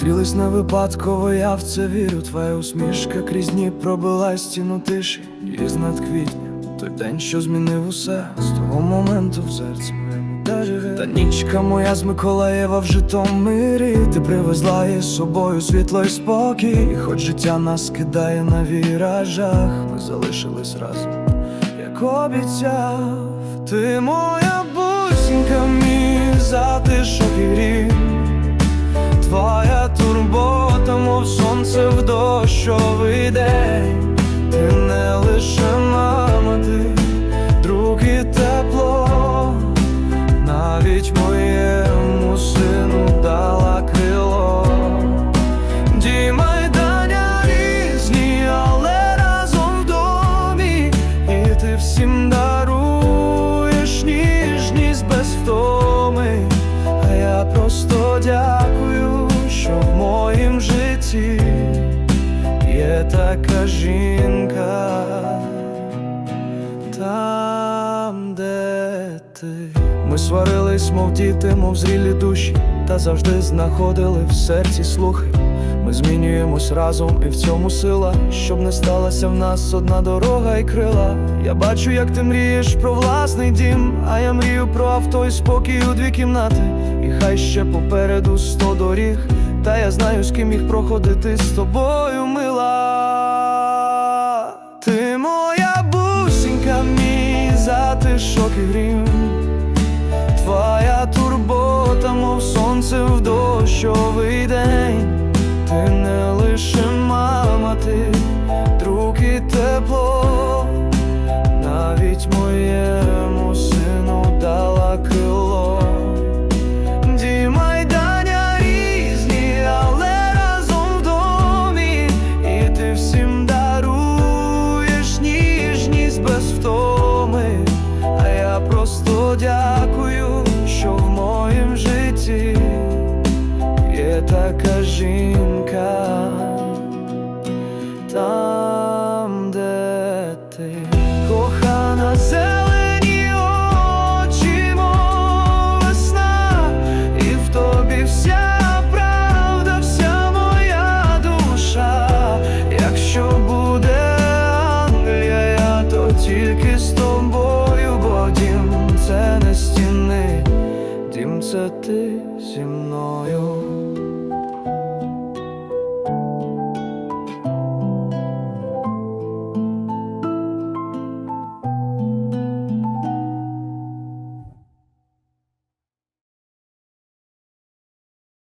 Зустрілись не випадково, я в це вірю. Твоя усмішка крізь дні пробила стіну тиші і знад квітня. Той день, що змінив усе, з того моменту в серці моєму. Та нічка моя з Миколаєва в Житомирі Ти привезла із собою світло й спокій. І Хоч життя нас кидає на віражах, ми залишились разом, як обіцяв. Ти моя бусінка, мій затишок і грім жінка там, де ти. Ми сварились, мов діти, мов зрілі душі, та завжди знаходили в серці слухи. Ми змінюємось разом, і в цьому сила, щоб не сталася в нас одна дорога і крила. Я бачу, як ти мрієш про власний дім, а я мрію про авто і спокій у дві кімнати. І хай ще попереду сто доріг, та я знаю, з ким їх проходити з тобою, мила. Моя бусінка, мій затишок і грім. Твоя тільки з тобою, бо дім це не стіни, дім це ти зі мною.